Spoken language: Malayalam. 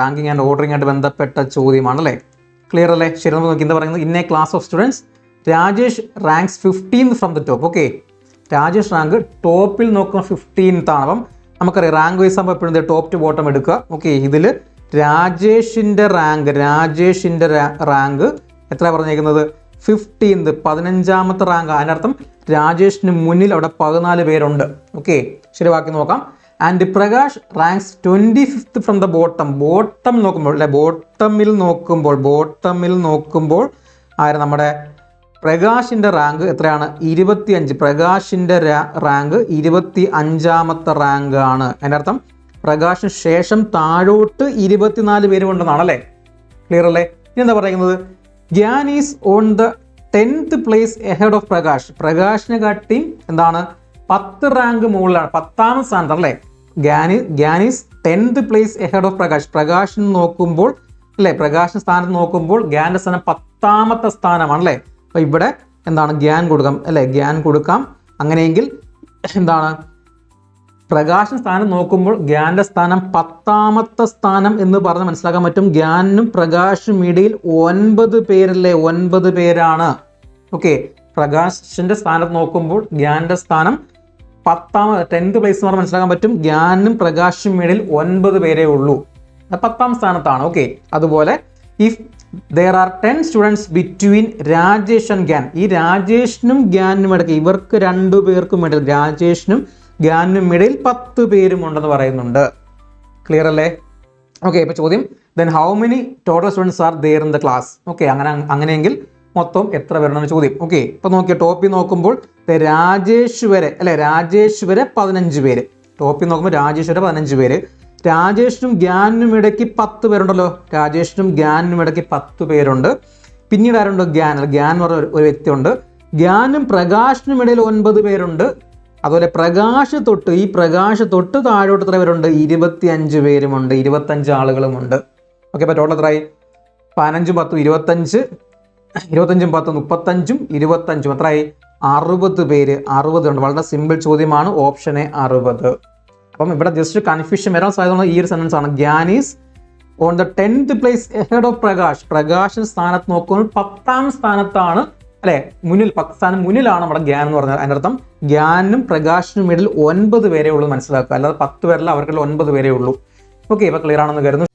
റാങ്കിങ് ആൻഡ് ഓർഡറിംഗ് ആയിട്ട് ബന്ധപ്പെട്ട ചോദ്യമാണ് അല്ലേ ക്ലിയർ അല്ലേ? ശരി നമുക്ക് നോക്കി. എന്താ പറയുന്നത് ഇന്നെ class of students Rajesh ranks fifteen from the top okay Rajesh rank ടോപ്പിൽ നോക്കുമ്പോൾ ഫിഫ്റ്റീൻത്ത് ആണ് അപ്പം നമുക്കറിയാം റാങ്ക് വൈസ് ആകുമ്പോൾ എപ്പോഴും ടോപ്പ് ടു ബോട്ടം എടുക്കുക. ഓക്കെ ഇതിൽ രാജേഷിന്റെ റാങ്ക് രാജേഷിന്റെ റാങ്ക് എത്ര പറഞ്ഞേക്കുന്നത്? ഫിഫ്റ്റീൻത് പതിനഞ്ചാമത്തെ റാങ്ക് അതിനർത്ഥം രാജേഷിന് മുന്നിൽ അവിടെ പതിനാല് പേരുണ്ട്. ഓക്കെ ശരി ബാക്കി നോക്കാം. And Prakash ranks twenty fifth from the bottom bottom നോക്കുമ്പോൾ അല്ലെ ബോട്ടമിൽ നോക്കുമ്പോൾ ബോട്ടമിൽ നോക്കുമ്പോൾ ആര് നമ്മുടെ പ്രകാശിന്റെ റാങ്ക് എത്രയാണ്? ഇരുപത്തി അഞ്ച് പ്രകാശിന്റെ റാങ്ക് ഇരുപത്തി അഞ്ചാമത്തെ റാങ്ക് ആണ്. അതിന്റെ അർത്ഥം പ്രകാശിന് ശേഷം താഴോട്ട് ഇരുപത്തിനാല് പേര് കൊണ്ടെന്നാണ് അല്ലേ? ക്ലിയർ അല്ലേ? ഇനി എന്താ പറയുന്നത്? Gyan is on the tenth place ahead of Prakash പ്രകാശിനെ കാട്ടി എന്താണ്? പത്ത് റാങ്ക് മുകളിലാണ്. പത്താമത് സ്ഥാനത്ത് അല്ലേ? Gyani Gyan's tenth place ahead of Prakash. Prakash നോക്കുമ്പോൾ അല്ലേ? പ്രകാശ് സ്ഥാനത്ത് നോക്കുമ്പോൾ ഗ്യാന്റെ സ്ഥാനം പത്താമത്തെ സ്ഥാനമാണ് അല്ലേ അപ്പോൾ ഇവിടെ എന്താണ്? ഗ്യാൻ കൊടുക്കാം അല്ലേ? ഗ്യാൻ കൊടുക്കാം. അങ്ങനെയെങ്കിൽ എന്താണ്? പ്രകാശൻ സ്ഥാനം നോക്കുമ്പോൾ ഗ്യാന്റെ സ്ഥാനം പത്താമത്തെ സ്ഥാനം എന്ന് പറഞ്ഞ് മനസ്സിലാക്കാൻ പറ്റും. ഗ്യാനും പ്രകാശും ഇടയിൽ ഒൻപത് പേരല്ലേ? ഒൻപത് പേരാണ്. ഓക്കെ. പ്രകാശിന്റെ സ്ഥാനത്ത് നോക്കുമ്പോൾ ഗ്യാന്റെ സ്ഥാനം പത്താമത് ടെൻത്ത് പ്ലേസ് എന്ന് പറഞ്ഞാൽ മനസ്സിലാക്കാൻ പറ്റും. ഗ്യാനും പ്രകാശും മേളിൽ ഒൻപത് പേരേ ഉള്ളൂ. പത്താം സ്ഥാനത്താണ്. ഓക്കെ അതുപോലെ if there are ten students between Rajesh and Gyan ഈ രാജേഷിനും ഗ്യാനും ഇടയ്ക്ക് ഇവർക്ക് രണ്ടു പേർക്കും ഇടയിൽ രാജേഷിനും ഗ്യാനും ഇടയിൽ പത്ത് പേരും ഉണ്ടെന്ന് പറയുന്നുണ്ട്. ക്ലിയർ അല്ലേ? ഓക്കെ ഇപ്പോൾ ചോദ്യം. Then how many total students are there in the class okay അങ്ങനെ അങ്ങനെയെങ്കിൽ മൊത്തം എത്ര പേരുണ്ടെന്ന് ചോദ്യം. ഓക്കെ ഇപ്പോൾ നോക്കിയ ടോപ്പിൽ നോക്കുമ്പോൾ രാജേഷ് വരെ അല്ലെ? രാജേഷ് വരെ പതിനഞ്ച് പേര്. ടോപ്പിൽ നോക്കുമ്പോൾ രാജേഷ് വരെ പതിനഞ്ച് പേര്. രാജേഷിനും ഗ്യാനും ഇടയ്ക്ക് പത്ത് പേരുണ്ടല്ലോ. രാജേഷിനും ഗ്യാനും ഇടയ്ക്ക് പത്ത് പേരുണ്ട്. പിന്നീട് ആരുണ്ട്? ഗ്യാൻ. ഗ്യാൻ എന്ന് പറഞ്ഞ ഒരു- ഒരു വ്യക്തിയുണ്ട്. ഗ്യാനും പ്രകാശിനും ഇടയിൽ ഒൻപത് പേരുണ്ട്. അതുപോലെ പ്രകാശ് തൊട്ട് ഈ പ്രകാശ് തൊട്ട് താഴോട്ട് എത്ര പേരുണ്ട്? ഇരുപത്തി അഞ്ച് പേരുമുണ്ട്. ഇരുപത്തഞ്ച് ആളുകളുമുണ്ട്. ഓക്കെ അപ്പോൾ ടോട്ടൽ എത്രയായി? പതിനഞ്ചും പത്തും ഇരുപത്തഞ്ച് ഇരുപത്തഞ്ചും പത്തും മുപ്പത്തഞ്ചും ഇരുപത്തഞ്ചും എത്രയായി? അറുപത് പേര് അറുപത് ഉണ്ട്. വളരെ സിമ്പിൾ ചോദ്യമാണ്. ഓപ്ഷൻ എ അറുപത്. അപ്പം ഇവിടെ ജസ്റ്റ് കൺഫ്യൂഷൻ വരാൻ സാധ്യത ഈ ഒരു സെന്റൻസ് ആണ്. Gyan's on the tenth place ahead of Prakash. Prakash സ്ഥാനത്ത് നോക്കുമ്പോൾ പത്താം സ്ഥാനത്താണ്. അല്ലെ? മുന്നിൽ പത്ത് സ്ഥാനം മുന്നിലാണ് നമ്മുടെ ഗ്യാൻ എന്ന് പറഞ്ഞത്. അതിന്റെ അർത്ഥം ഗ്യാനും പ്രകാശിനും ഇടയിൽ ഒൻപത് പേരെ ഉള്ളൂ മനസ്സിലാക്കുക. അല്ലാതെ പത്ത് പേരല്ല അവർക്കുള്ള ഒൻപത് പേരെ ഉള്ളൂ. ഓക്കെ ഇപ്പൊ ക്ലിയർ ആണെന്ന് കരുതുന്നു.